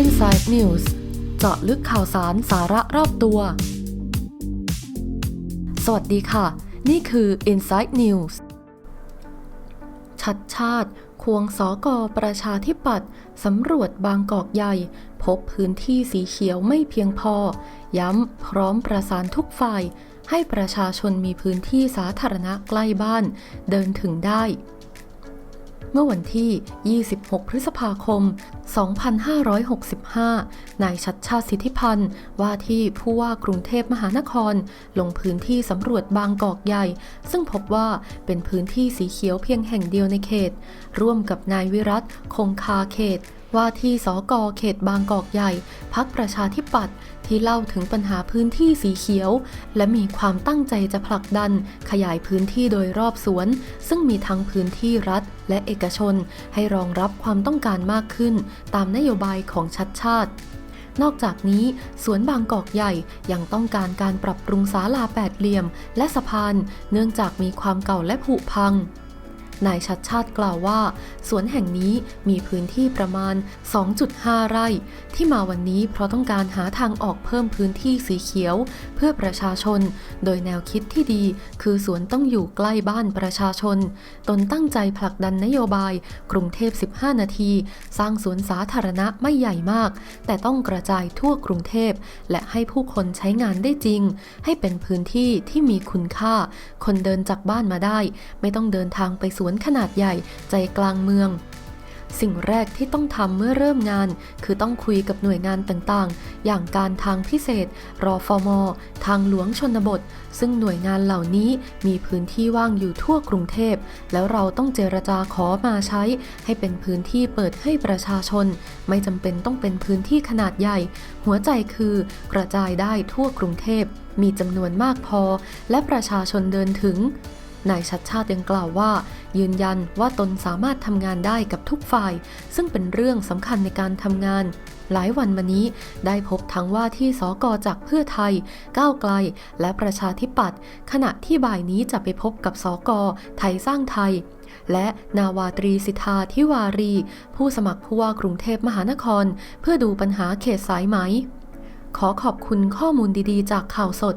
Inside News เจาะลึกข่าวสารสาระรอบตัว สวัสดีค่ะ นี่คือ Inside News ชัดชาติ ควงสอกอประชาธิปัตย์สำรวจบางกอกใหญ่ พบพื้นที่สีเขียวไม่เพียงพอ ย้ำพร้อมประสานทุกฝ่าย ให้ประชาชนมีพื้นที่สาธารณะใกล้บ้าน เดินถึงได้ เมื่อวันที่ 26 พฤษภาคม 2565 นายชัดชาติสิทธิพันธ์ ว่าที่ผู้ว่ากรุงเทพมหานคร ลงพื้นที่สำรวจบางกอกใหญ่ ซึ่งพบว่าเป็นพื้นที่สีเขียวเพียงแห่งเดียวในเขต ร่วมกับนายวิรัตคงคาเขต ว่าที่สกเขตบางกอกใหญ่ พักประชาธิปัตย์ที่เล่าถึงปัญหาพื้นที่สีเขียว และมีความตั้งใจจะผลักดัน ขยายพื้นที่โดยรอบสวน ซึ่งมีทั้งพื้นที่รัฐและเอกชน ให้รองรับความต้องการมากขึ้น ตามนโยบายของชัดชาตินอกจากนี้ สวนบางกอกใหญ่ยังต้องการการปรับปรุงศาลาแปดเหลี่ยม และสะพาน เนื่องจากมีความเก่าและผุพัง นายชัดชาติกล่าวว่า สวนแห่งนี้มีพื้นที่ประมาณ 2.5 ไร่ ที่มาวันนี้เพราะต้องการหาทางออกเพิ่มพื้นที่สีเขียว เพื่อประชาชน โดยแนวคิดที่ดี คือสวนต้องอยู่ใกล้บ้านประชาชน ตนตั้งใจผลักดันนโยบาย กรุงเทพ 15 นาที สร้างสวนสาธารณะไม่ใหญ่มาก แต่ต้องกระจายทั่วกรุงเทพ และให้ผู้คนใช้งานได้จริง ให้เป็นพื้นที่ที่มีคุณค่า คนเดินจากบ้านมาได้ ไม่ต้องเดินทางไปสวนขนาดใหญ่ใจกลางเมือง สิ่งแรกที่ต้องทำเมื่อเริ่มงาน คือต้องคุยกับหน่วยงานต่างๆ อย่างการทางพิเศษ รอฟอมอทางหลวงชนบท ซึ่งหน่วยงานเหล่านี้มีพื้นที่ว่างอยู่ทั่วกรุงเทพ แล้วเราต้องเจรจาขอมาใช้ ให้เป็นพื้นที่เปิดให้ประชาชน ไม่จำเป็นต้องเป็นพื้นที่ขนาดใหญ่ หัวใจคือกระจายได้ทั่วกรุงเทพมีจำนวนมากพอ และประชาชนเดินถึง นายชัดชาติยังกล่าวว่า ยืนยันว่าตนสามารถทำงานได้กับทุกฝ่าย ซึ่งเป็นเรื่องสำคัญในการทำงาน หลายวันมานี้ได้พบทั้งว่าที่สกจากเพื่อไทย ก้าวไกล และประชาธิปัตย์ขณะที่บ่ายนี้จะไปพบกับสกไทยสร้างไทยและนาวาตรีสิทธาทิวารี ผู้สมัครผู้ว่ากรุงเทพมหานคร เพื่อดูปัญหาเขตสายไหม ขอขอบคุณข้อมูลดีๆ จากข่าวสด